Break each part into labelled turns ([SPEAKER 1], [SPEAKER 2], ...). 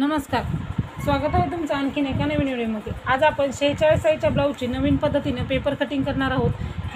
[SPEAKER 1] नमस्कार. स्वागत आहे तुमचं आणखीन एका नवीन व्हिडिओमध्ये. आज आपण शेहेचाळीस साईजच्या ब्लाऊजची नवीन पद्धतीनं पेपर कटिंग करणार आहोत.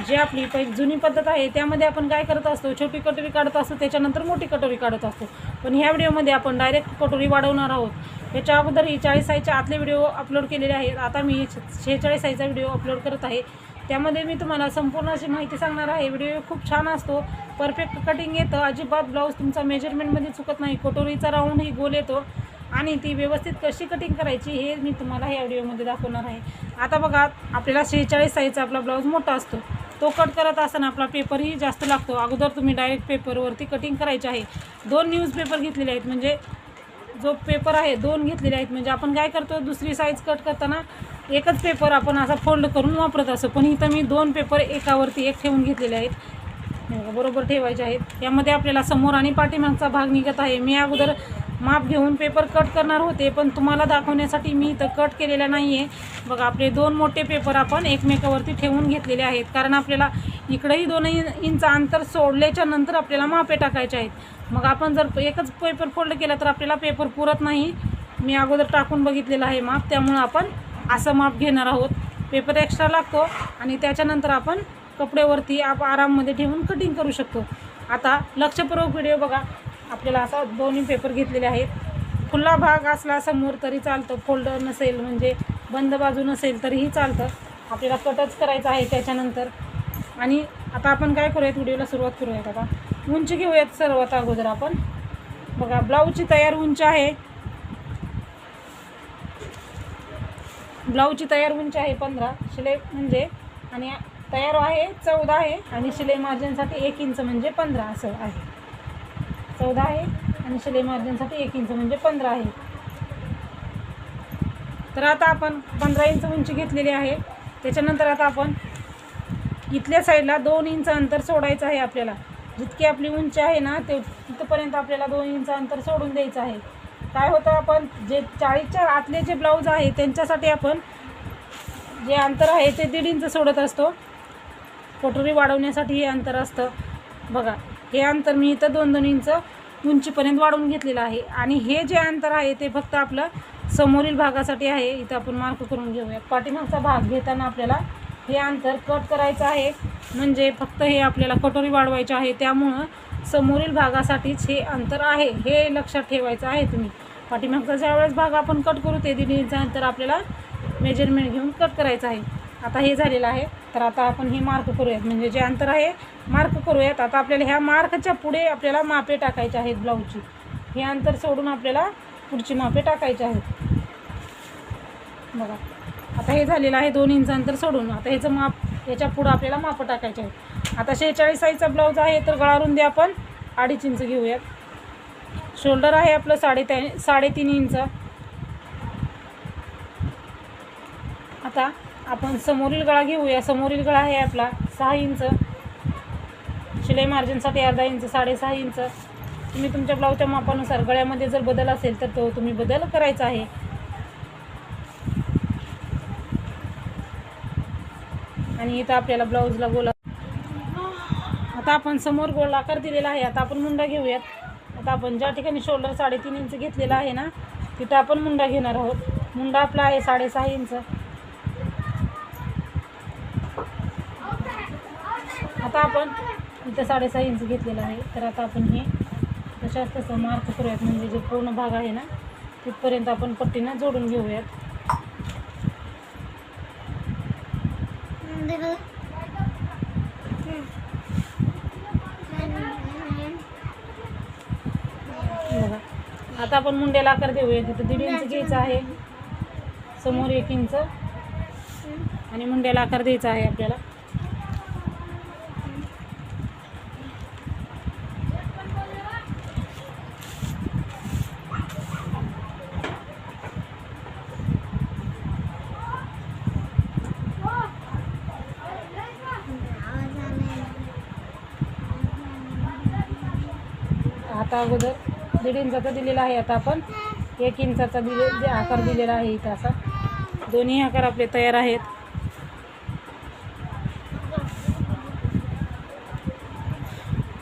[SPEAKER 1] जी आपली पै जुनी पद्धत आहे त्यामध्ये आपण काय करत असतो? छोटी कटोरी काढत असतो त्याच्यानंतर मोठी कटोरी काढत असतो. पण ह्या व्हिडिओमध्ये आपण डायरेक्ट कटोरी वाढवणार आहोत. याच्या अगोदर ही चाळीस साईजच्या आतले व्हिडिओ अपलोड केलेले आहेत. आता मी शेहेचाळीस साईजचा व्हिडिओ अपलोड करत आहे. त्यामध्ये मी तुम्हाला संपूर्ण अशी माहिती सांगणार आहे. व्हिडिओ खूप छान असतो. परफेक्ट कटिंग येतं. अजिबात ब्लाऊज तुमचा मेजरमेंटमध्ये चुकत नाही. कटोरीचा राऊंड ही गोल येतो. आणि ती व्यवस्थित कशी कटिंग करायची हे मी तुम्हाला ह्या व्हिडिओमध्ये दाखवणार आहे. आता बघा आपल्याला शेहेचाळीस साईजचा आपला ब्लाऊज मोठा असतो. तो कट करत असताना आपला पेपरही जास्त लागतो. अगोदर तुम्ही डायरेक्ट पेपरवरती कटिंग करायचे आहे. दोन न्यूजपेपर घेतलेले आहेत. म्हणजे जो पेपर आहे दोन घेतलेले आहेत. म्हणजे आपण काय करतो दुसरी साईज कट करताना एकच पेपर आपण असा फोल्ड करून वापरत असतो. पण इथं मी दोन पेपर एकावरती एक ठेवून घेतलेले आहेत. बरोबर ठेवायचे आहेत. यामध्ये आपल्याला समोर आणि पाठीमागचा भाग निघत आहे. मी अगोदर माप घेऊन पेपर कट करणार होते पण तुम्हाला दाखवण्यासाठी मी इथं कट केलेला नाही आहे बघा आपले दोन मोठे पेपर आपण एकमेकावरती ठेवून घेतलेले आहेत. कारण आपल्याला इकडंही दोन इंच अंतर सोडल्याच्या नंतर आपल्याला मापे टाकायचे आहेत. मग आपण जर एकच पेपर फोल्ड केला तर आपल्याला पेपर पुरत नाही. मी अगोदर टाकून बघितलेलं आहे माप त्यामुळं आपण असं माप घेणार आहोत. पेपर एक्स्ट्रा लागतो आणि त्याच्यानंतर आपण कपड्यावरती आप आराममध्ये ठेवून कटिंग करू शकतो. आता लक्षपूर्वक व्हिडिओ बघा. आपल्याला असा दोन्ही पेपर घेतलेले आहेत. खुला भाग असला समोर तरी चालतं फोल्डर नसेल म्हणजे बंद बाजू नसेल तरीही चालतं. आपल्याला कटच करायचं आहे त्याच्यानंतर. आणि आता आपण काय करूयात व्हिडिओला सुरुवात करूयात आता. उंची घेऊयात सर्वात अगोदर आपण. बघा ब्लाऊजची तयार उंची आहे. ब्लाऊजची तयार उंची आहे पंधरा शिलाई म्हणजे आणि तयार आहे चौदा आहे आणि शिलाई मार्जिनसाठी एक इंच म्हणजे पंधरा असं आहे. चौदा आहे आणि शिलाई मार्जिनसाठी एक इंच म्हणजे पंधरा आहे. तर आता आपण पंधरा इंच उंची घेतलेली आहे. त्याच्यानंतर आता आपण इथल्या साईडला दोन इंच अंतर सोडायचं आहे आपल्याला. जितकी आपली उंची आहे ना ते तिथपर्यंत आपल्याला दोन इंच अंतर सोडून द्यायचं आहे. काय होतं आपण जे चाळीसच्या आतले जे ब्लाऊज आहे त्यांच्यासाठी आपण जे अंतर आहे ते दीड इंच सोडत असतो. कटोरी वाढवण्यासाठी हे अंतर असतं. बघा. हे अंतर मी इथं दोन दोन इंच उंचीपर्यंत वाढवून घेतलेलं आहे. आणि हे जे अंतर आहे ते फक्त आपलं समोरील भागासाठी आहे. इथं आपण मार्क करून घेऊया. पाठीमागचा भाग घेताना आपल्याला हे अंतर कट करायचं आहे. म्हणजे फक्त हे आपल्याला कटोरी वाढवायचे आहे. त्यामुळं समोरील भागासाठीच हे अंतर आहे. हे लक्षात ठेवायचं आहे तुम्ही. पाठीमागचा ज्यावेळेस भाग आपण कट करू ते दीड इंच अंतर आपल्याला मेजरमेंट घेऊन कट करायचं आहे. आता हे झालेलं आहे. तर आता आपण हे मार्क करूयात. म्हणजे जे अंतर आहे मार्क करूयात. आता आपल्याला ह्या मार्कच्या पुढे आपल्याला मापे टाकायचे आहेत ब्लाऊजची हे अंतर सोडून आपल्याला पुढची मापे टाकायचे आहेत. बघा. आता हे झालेलं आहे दोन इंच अंतर सोडून. आता ह्याचं माप याच्या पुढं आपल्याला मापं टाकायचे आहेत. आता शेहेचाळीस साईजचा ब्लाऊज आहे तर गळारून दे आपण. अडीच इंच घेऊयात. शोल्डर आहे आपलं साडेत्या साडेतीन इंच. आता आपण समोरील गळा घेऊया. समोरील गळा आहे आपला सहा इंच. शिलाई मार्जिनसाठी अर्धा इंच साडेसहा इंच. तुम्ही तुमच्या ब्लाऊजच्या मापानुसार गळ्यामध्ये जर बदल असेल तर तो तुम्ही बदल करायचा आहे. आणि इथं आपल्याला ब्लाऊजला गोला आता आपण समोर गोल आकार दिलेला आहे. आता आपण मुंडा घेऊयात. आता आपण ज्या ठिकाणी शोल्डर साडेतीन इंच घेतलेला आहे ना तिथं आपण मुंडा घेणार आहोत. मुंडा आपला आहे साडेसहा इंच. आता आपण इथं साडेसहा इंच घेतलेलं आहे. तर आता आपण हे तशाच तसं मार्क करूयात. म्हणजे जे पूर्ण भाग आहे ना तिथपर्यंत आपण पट्टीनं जोडून घेऊयात. बघा. आता आपण मुंड्याला आकार देऊया. तिथं दीड इंच घ्यायचं आहे. समोर एक इंच आणि मुंड्याला आकार द्यायचा आहे आपल्याला. आता अगोदर दीड इंचाचा दिलेला आहे आता आपण. एक इंचाचा दिले जे आकार दिलेला आहे इथं असा. दोन्ही आकार आपले तयार आहेत.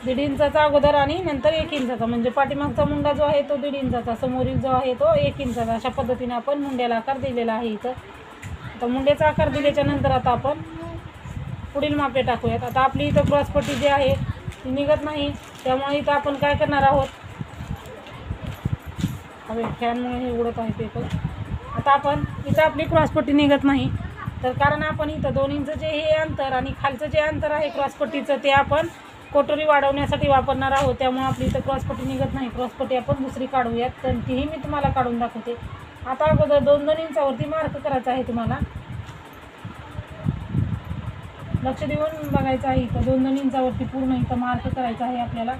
[SPEAKER 1] दीड इंचाचा अगोदर आणि नंतर एक इंचाचा. म्हणजे पाठीमागचा मुंडा जो आहे तो दीड इंचाचा. समोरील जो आहे तो एक इंचाचा. अशा पद्धतीने आपण मुंड्याला आकार दिलेला आहे इथं. आता मुंड्याचा आकार दिल्याच्या नंतर आता आपण पुढील मापे टाकूयात. आता आपली इथं क्रॉसपट्टी जी आहे ती निघत नाही. त्यामुळे इथं आपण काय करणार आहोत? हवे फॅनमुळे हे उडत आहे पेपर आता आपण इथं आपली क्रॉसपट्टी निघत नाही. तर कारण आपण इथं दोन इंच जे हे अंतर आणि खालचं जे अंतर आहे क्रॉसपट्टीचं ते आपण कोटोरी वाढवण्यासाठी वापरणार आहोत. त्यामुळे आपली इथं क्रॉसपट्टी निघत नाही. क्रॉसपट्टी आपण दुसरी काढूयात. तर तीही मी तुम्हाला काढून दाखवते. आता अगोदर दोन दोन इंचावरती मार्क करायचा आहे तुम्हाला. लक्ष देऊन बघायचं आहे इथं. दोन दोन इंचावरती पूर्ण इथं मार्क करायचं आहे आपल्याला.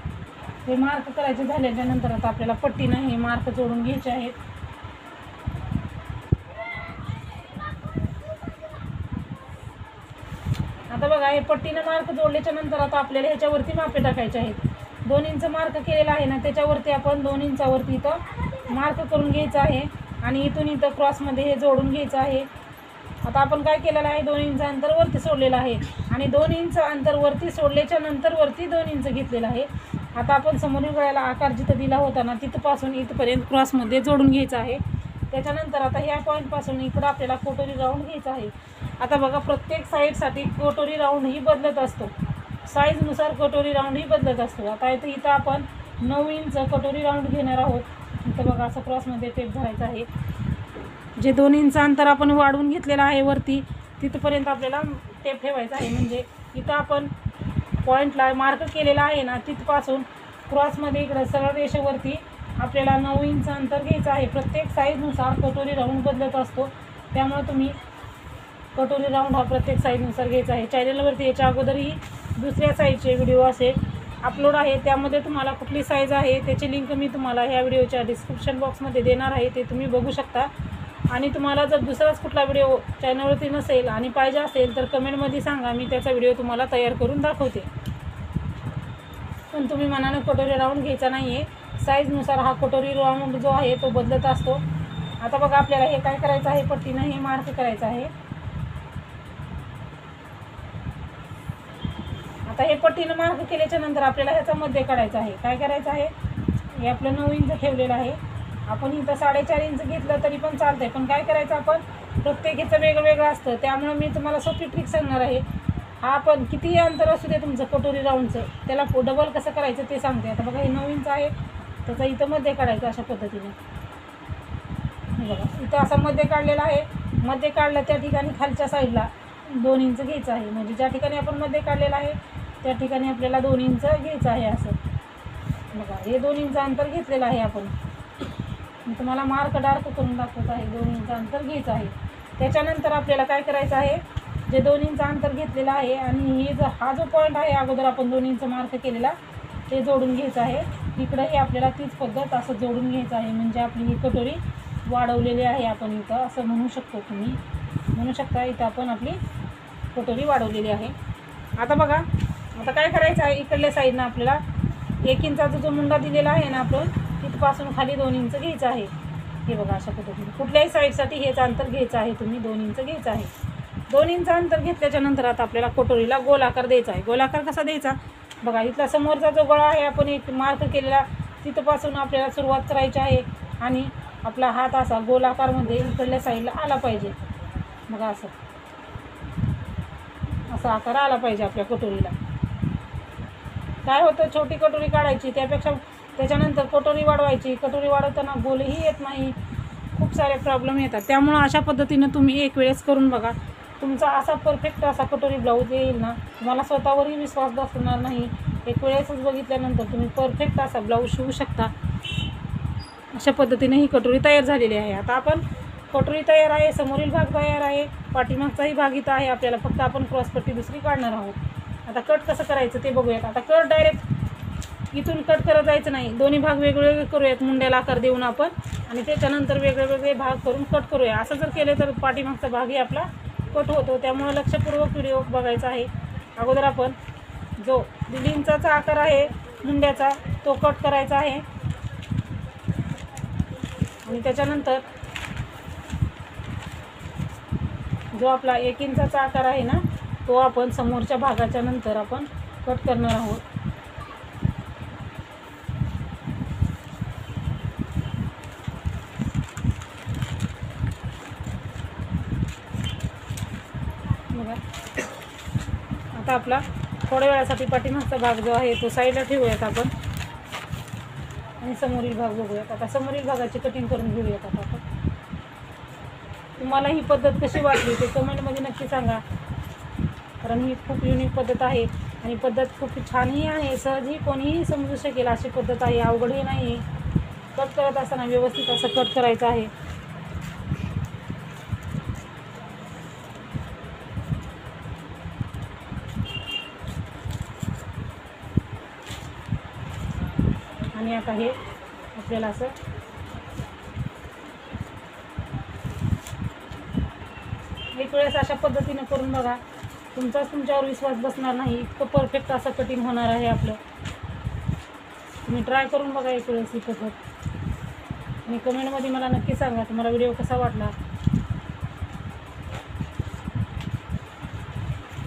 [SPEAKER 1] ते मार्क करायचे झाल्याच्यानंतर आता आपल्याला पट्टीनं हे मार्क जोडून घ्यायचे आहेत. आता बघा हे पट्टीनं मार्क जोडल्याच्या नंतर आता आपल्याला ह्याच्यावरती मापे टाकायचे आहेत. दोन इंच मार्क केलेला आहे ना त्याच्यावरती आपण दोन इंचावरती इथं मार्क करून घ्यायचं आहे. आणि इथून इथं क्रॉसमध्ये हे जोडून घ्यायचं आहे. आता आपण काय केलेलं आहे? दोन इंच अंतर वरती सोडलेलं आहे. आणि दोन इंच अंतर वरती सोडल्याच्या नंतर वरती दोन इंच घेतलेलं आहे. आता आपण समोरील गळ्याला आकार जिथं दिला होता ना तिथपासून इथपर्यंत क्रॉसमध्ये जोडून घ्यायचं आहे. त्याच्यानंतर आता ह्या पॉईंटपासून इकडं आपल्याला कोटोरी राऊंड घ्यायचा आहे. आता बघा प्रत्येक साईडसाठी कोटोरी राऊंड ही बदलत असतो. साईजनुसार कटोरी राऊंड ही बदलत असतो. आता इथं इथं आपण नऊ इंच कटोरी राऊंड घेणार आहोत. इथं बघा असं क्रॉसमध्ये टेप धरायचं आहे. जे दोन इंच अंतर आपण वाढवून घेतलेलं आहे वरती तिथपर्यंत आपल्याला टेप ठेवायचा आहे. म्हणजे इथं आपण पॉईंटला मार्क केलेला आहे ना तिथपासून क्रॉसमध्ये इकडं सरळ रेषेवरती आपल्याला नऊ इंच अंतर घ्यायचं आहे. प्रत्येक साईजनुसार कटोरी राऊंड बदलत असतो. त्यामुळे तुम्ही कटोरी राऊंड हा प्रत्येक साईजनुसार घ्यायचा आहे. चॅनलवरती याच्या अगोदरही दुसऱ्या साईजचे व्हिडिओ असे अपलोड आहे त्यामध्ये तुम्हाला कुठली साईज आहे त्याची लिंक मी तुम्हाला ह्या व्हिडिओच्या डिस्क्रिप्शन बॉक्समध्ये देणार आहे. ते तुम्ही बघू शकता. आणि तुम्हाला जर दुसराच कुठला व्हिडिओ चॅनलवरती नसेल आणि पाहिजे असेल तर कमेंटमध्ये सांगा मी त्याचा व्हिडिओ तुम्हाला तयार करून दाखवते. पण तुम्ही मनानं कटोरी राऊंड घ्यायचा नाही आहे साईजनुसार हा कटोरी राऊंड जो आहे तो बदलत असतो. आता बघा आपल्याला हे काय करायचं आहे? पट्टीनं हे मार्क करायचं आहे. आता हे पट्टीनं मार्क केल्याच्यानंतर आपल्याला ह्याचा मध्ये काढायचा आहे. काय करायचं आहे? हे आपलं नऊ इंच ठेवलेलं आहे. आपण इथं साडेचार इंच घेतलं तरी पण चालतंय. पण काय करायचं आपण? प्रत्येकीचं वेगवेगळं असतं. त्यामुळे मी तुम्हाला सोपी ट्रिक सांगणार आहे. हा आपण कितीही अंतर असू दे तुमचं कटोरी राऊंडचं त्याला डबल कसं करायचं ते सांगते. आता बघा हे नऊ इंच आहे. त्याचा इथं मध्ये काढायचं अशा पद्धतीने. बघा इथं असा मध्ये काढलेला आहे. मध्ये काढलं त्या ठिकाणी खालच्या साईडला दोन इंच घ्यायचं आहे. म्हणजे ज्या ठिकाणी आपण मध्ये काढलेलं आहे त्या ठिकाणी आपल्याला दोन इंच घ्यायचं आहे असं. बघा हे दोन इंच अंतर घेतलेलं आहे आपण. तुम्हाला मार्क डार्क करून दाखवत आहे दोन इंच अंतर घ्यायचं आहे. त्याच्यानंतर आपल्याला काय करायचं आहे? जे दोन इंच अंतर घेतलेलं आहे आणि हे जो हा जो पॉईंट आहे अगोदर आपण दोन इंच मार्क केलेला ते जोडून घ्यायचं आहे. इकडं हे आपल्याला तीच पद्धत असं जोडून घ्यायचं आहे. म्हणजे आपली ही कटोरी वाढवलेली आहे आपण इथं असं म्हणू शकतो तुम्ही. म्हणू शकता इथं आपण आपली कटोरी वाढवलेली आहे. आता बघा आता काय करायचं आहे? इकडल्या साईडनं आपल्याला एक इंचाचा जो मुंडा दिलेला आहे ना आपण तिथपासून खाली दोन इंच घ्यायचं आहे. हे बघा अशा पद्धतीने. कुठल्याही साईडसाठी हेच अंतर घ्यायचं आहे. तुम्ही दोन इंच घ्यायचं आहे. दोन इंच अंतर घेतल्याच्या नंतर आता आपल्याला कटोरीला गोलाकार द्यायचा आहे. गोलाकार कसा द्यायचा? बघा इथला समोरचा जो गळा आहे आपण एक मार्क केलेला तिथपासून आपल्याला सुरुवात करायची आहे. आणि आपला हात असा गोलाकारमध्ये म्हणजे इकडल्या साईडला आला पाहिजे. बघा असं. असा आकार आला पाहिजे आपल्या कटोरीला काय होतं? छोटी कटोरी काढायची. त्यापेक्षा त्याच्यानंतर कटोरी वाढवायची. कटोरी वाढवताना गोलही येत नाही. खूप सारे प्रॉब्लेम येतात. त्यामुळं अशा पद्धतीनं तुम्ही एक वेळेस करून बघा. तुमचा असा परफेक्ट असा कटोरी ब्लाऊज येईल ना तुम्हाला स्वतःवरही विश्वास बसणार नाही. एक वेळेसच बघितल्यानंतर तुम्ही परफेक्ट असा ब्लाऊज शिवू शकता. अशा पद्धतीने ही कटोरी तयार झालेली आहे. आता आपण कटोरी तयार आहे समोरील भाग तयार आहे पाठीमागचाही भाग इथं आहे. आपल्याला फक्त आपण क्रॉसपट्टी दुसरी काढणार आहोत. आता कट कसं करायचं ते बघूयात. आता कट डायरेक्ट इथून कट करत जायचं नाही. दोन्ही भाग वेगवेगळे करूयात. मुंड्याला आकार देऊन आपण. आणि त्याच्यानंतर वेगळे वेगळे भाग करून कट करूया. असं जर केलं तर पाठीमागचा भागही आपला कट होतो. त्यामुळं लक्षपूर्वक व्हिडिओ बघायचा आहे. अगोदर आपण जो दीड आकार आहे मुंड्याचा तो कट करायचा आहे. आणि त्याच्यानंतर जो आपला एक इंचाचा आकार आहे ना तो आपण समोरच्या भागाच्या नंतर आपण कट करणार आहोत. बघा. आता आपला थोड्या वेळासाठी पाठीमागचा भाग जो आहे तो साईडला ठेवूयात आपण. आणि समोरील भाग बघूयात. आता समोरील भागाची कटिंग करून घेऊयात आता आपण. तुम्हाला ही पद्धत कशी वाटली ते कमेंटमध्ये नक्की सांगा. कारण ही खूप युनिक पद्धत आहे आणि पद्धत खूप छानही आहे सहजही कोणीही समजू शकेल अशी पद्धत आहे अवघडही नाही कट करत असताना व्यवस्थित असं कट करायचं आहे. आणि आता हे आपल्याला असं एक वेळेस अशा पद्धतीनं करून बघा. तुमचाच तुमच्यावर विश्वास बसणार नाही. इतकं परफेक्ट असं कटिंग होणार आहे आपलं. तुम्ही ट्राय करून बघा एक वेळेस ही पद्धत. आणि कमेंटमध्ये मला नक्की सांगा तुम्हाला व्हिडिओ कसा वाटला?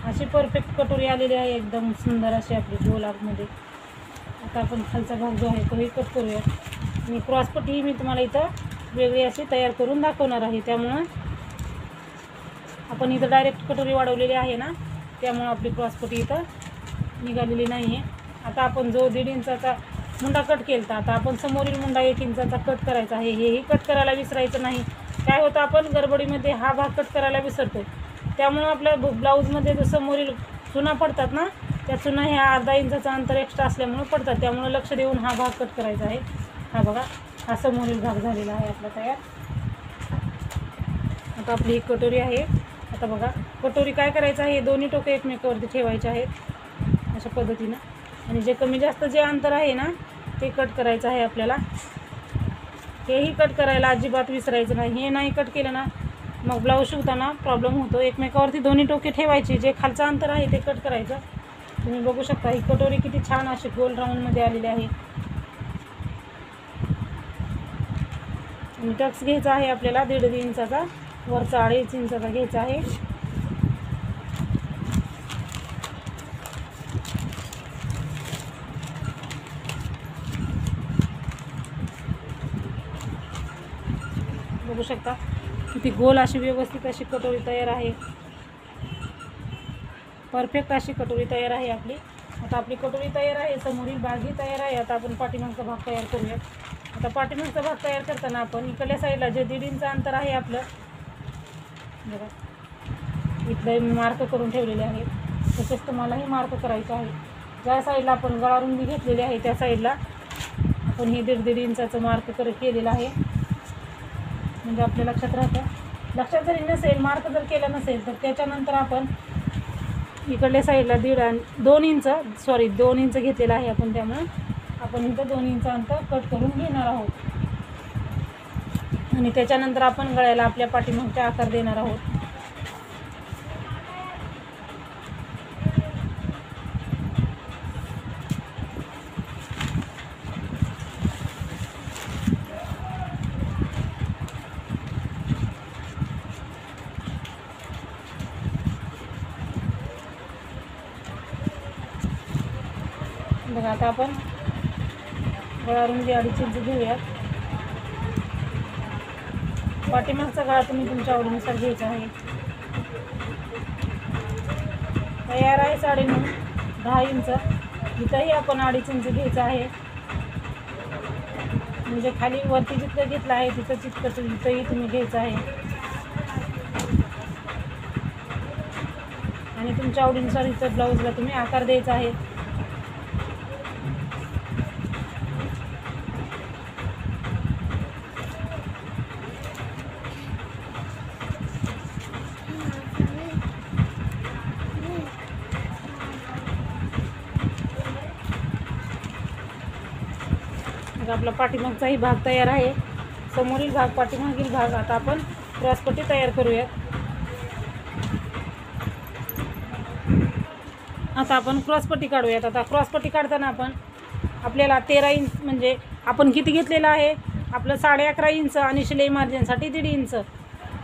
[SPEAKER 1] अशी परफेक्ट कटोरी आलेली आहे एकदम सुंदर अशी आपली गोलामध्ये आता आपण खालचा भाग जो आहे तोही कट करूया आणि क्रॉसपट्टी मी तुम्हाला इथं वेगळी अशी तयार करून दाखवणार आहे. त्यामुळं आपण इथं डायरेक्ट कटोरी वाढवलेली आहे ना त्यामुळं आपली क्रॉसपट्टी इथं निघालेली नाही आहे आता आपण जो दीड इंचाचा मुंडा कट केला आता आपण समोरील मुंडा एक इंचाचा कट करायचा आहे. हेही कट करायला विसरायचं नाही. काय होतं आपण गडबडीमध्ये हा भाग कट करायला विसरतो त्यामुळं आपल्या ब्लाऊजमध्ये जो समोरील चुना पडतात ना त्यातून ह्या अर्धा इंचाचं अंतर एक्स्ट्रा असल्यामुळं पडतात. त्यामुळं लक्ष देऊन हा भाग कट करायचा आहे. हा बघा हा समोरील भाग झालेला आहे आपला तयार. आता आपली ही कटोरी आहे. आता बघा कटोरी काय करायचं आहे? दोन्ही टोके एकमेकावरती ठेवायचे आहेत. अशा पद्धतीनं. आणि जे कमी जास्त जे अंतर आहे ना ते कट करायचं आहे आपल्याला. हेही कट करायला अजिबात विसरायचं नाही. हे नाही कट केलं ना मग ब्लाऊज शिवताना प्रॉब्लेम होतो. एकमेकावरती दोन्ही टोके ठेवायचे. जे खालचं अंतर आहे ते कट करायचं. तुम्ही बघू शकता ही कटोरी किती छान अशी गोल राऊंडमध्ये आलेली आहे. टक्स घ्यायचा आहे आपल्याला दीड इंचाचा वरचा अडीच इंचाचा घ्यायचा आहे. बघू शकता किती गोल अशी व्यवस्थित अशी कटोरी तयार आहे. परफेक्ट अशी कटोरी तयार आहे आपली. आता आपली कटोरी तयार आहे समोरील भागही तयार आहे. आता आपण पाठीमागचा भाग तयार करूयात. आता पाठीमागचा भाग तयार करताना आपण इकडल्या साईडला जे दीड इंच अंतर आहे आपलं बघा इथलं मार्क करून ठेवलेले आहे. तसेच तुम्हालाही मार्क करायचं आहे. ज्या साईडला आपण गळारुंदी घेतलेली आहे त्या साईडला आपण हे दीड दीड इंचाचं मार्क कर केलेलं आहे. म्हणजे आपल्या लक्षात राहतं. लक्षात जरी नसेल मार्क जर केला नसेल तर त्याच्यानंतर आपण इकडल्या साईडला दीड आणि दोन इंच सॉरी दोन इंच घेतलेला आहे आपण त्यामुळं. आपण इथं दोन इंच अंतर कट करून घेणार आहोत. आणि त्याच्यानंतर आपण गळ्याला आपल्या पाठीमागच्या आकार देणार आहोत बघा आता आपण गळारुंदी अडीच इंच घेऊयात. पाठीमागचा गळा तुम्ही तुमच्या आवडीनुसार घ्यायचा आहे. तयार आहे साडेनऊ दहा इंच. इथंही आपण अडीच इंच घ्यायचं आहे. म्हणजे खाली वरती जितकं घेतलं आहे तिथं तितकं इथंही तुम्ही घ्यायचं आहे. आणि तुमच्या आवडीनुसार इथं ब्लाऊजला तुम्ही आकार द्यायचा आहे. मग आपला पाठीमागचाही भाग तयार आहे. समोरील भाग पाठीमागील भाग आता आपण क्रॉसपट्टी तयार करूयात. आता आपण क्रॉसपट्टी काढूयात. आता क्रॉसपट्टी काढताना आपण आपल्याला तेरा इंच म्हणजे आपण किती घेतलेलं आहे? आपलं साडे अकरा इंच आणि शिलाई मार्जिनसाठी दीड इंच.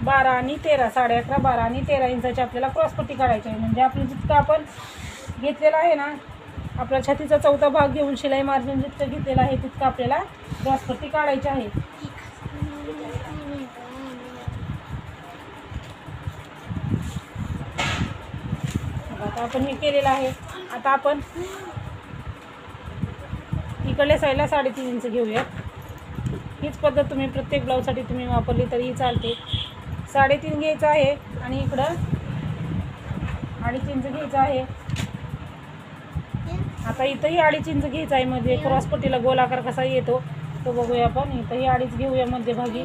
[SPEAKER 1] बारा आणि तेरा साडे अकरा बारा आणि तेरा इंचाची आपल्याला क्रॉसपट्टी काढायची आहे. म्हणजे आपलं जितकं आपण घेतलेलं आहे ना आपला छातीचा चौथा भाग घेऊन शिलाई मार्जिन जितकं घेतलेलं आहे तितकं आपल्याला क्रॉसपट्टी काढायची आहे. आता आपण हे केलेलं आहे. आता आपण इकडल्या साईडला साडेतीन इंच घेऊयात. हीच पद्धत तुम्ही प्रत्येक ब्लाऊजसाठी तुम्ही वापरली तरीही चालते. साडेतीन घ्यायचं आहे आणि इकडं अडीच इंच घ्यायचं आहे. आता इथंही अडीच इंच घ्यायचं आहे म्हणजे क्रॉसपट्टीला गोलाकार कसा येतो तो बघूया आपण. इथंही अडीच घेऊया मध्यभागी.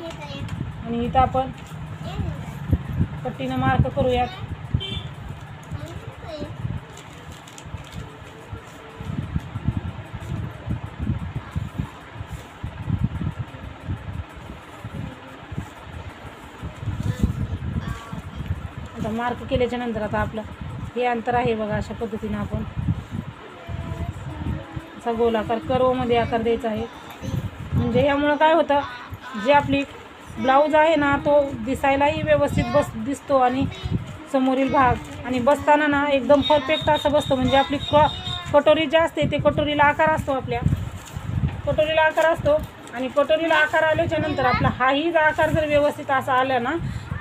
[SPEAKER 1] आणि इथं आपण पट्टीनं मार्क करूयात. आता मार्क केल्याच्यानंतर आता आपलं हे अंतर आहे बघा अशा पद्धतीनं आपण. असा गोल आकार कर्वमध्ये आकार द्यायचा आहे. म्हणजे ह्यामुळं काय होतं जे आपली ब्लाऊज आहे ना तो दिसायलाही व्यवस्थित बस दिसतो आणि समोरील भाग आणि बसताना ना एकदम परफेक्ट असं बसतो. म्हणजे आपली क कटोरी जी असते ते कटोरीला आकार असतो आपल्या. कटोरीला आकार असतो आणि कटोरीला आकार आल्याच्यानंतर आपला हाही आकार जर व्यवस्थित असा आला ना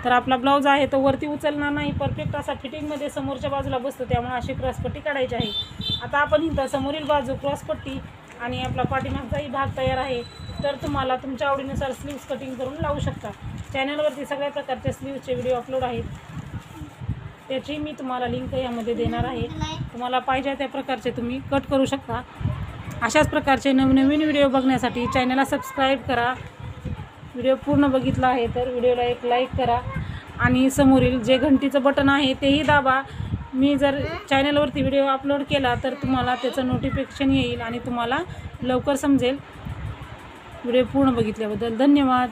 [SPEAKER 1] तर आपला ब्लाऊज आहे तो वरती उचलणार नाही परफेक्ट असा फिटिंगमध्ये समोरच्या बाजूला बसतो त्यामुळे अशी क्रॉसपट्टी काढायची आहे. आता आपण इथं समोरील बाजू क्रॉसपट्टी आणि आपला पाठीमागचाही भाग तयार आहे. तर तुम्हाला तुमच्या आवडीनुसार स्लीव्स कटिंग करून लावू शकता. चॅनलवरती सगळ्या प्रकारचे स्लीव्सचे व्हिडिओ अपलोड आहेत. त्याची मी तुम्हाला लिंक यामध्ये देणार आहे. तुम्हाला पाहिजे त्या प्रकारचे तुम्ही कट करू शकता. अशाच प्रकारचे नवनवीन व्हिडिओ बघण्यासाठी चॅनलला सबस्क्राईब करा. व्हिडिओ पूर्ण बघितला आहे तर व्हिडिओला एक लाईक करा. आणि समोरील जे घंटीचं बटन आहे तेही दाबा. मी जर चॅनलवरती व्हिडिओ अपलोड केला तर तुम्हाला त्याचं नोटिफिकेशन येईल आणि तुम्हाला लवकर समजेल. व्हिडिओ पूर्ण बघितल्याबद्दल धन्यवाद.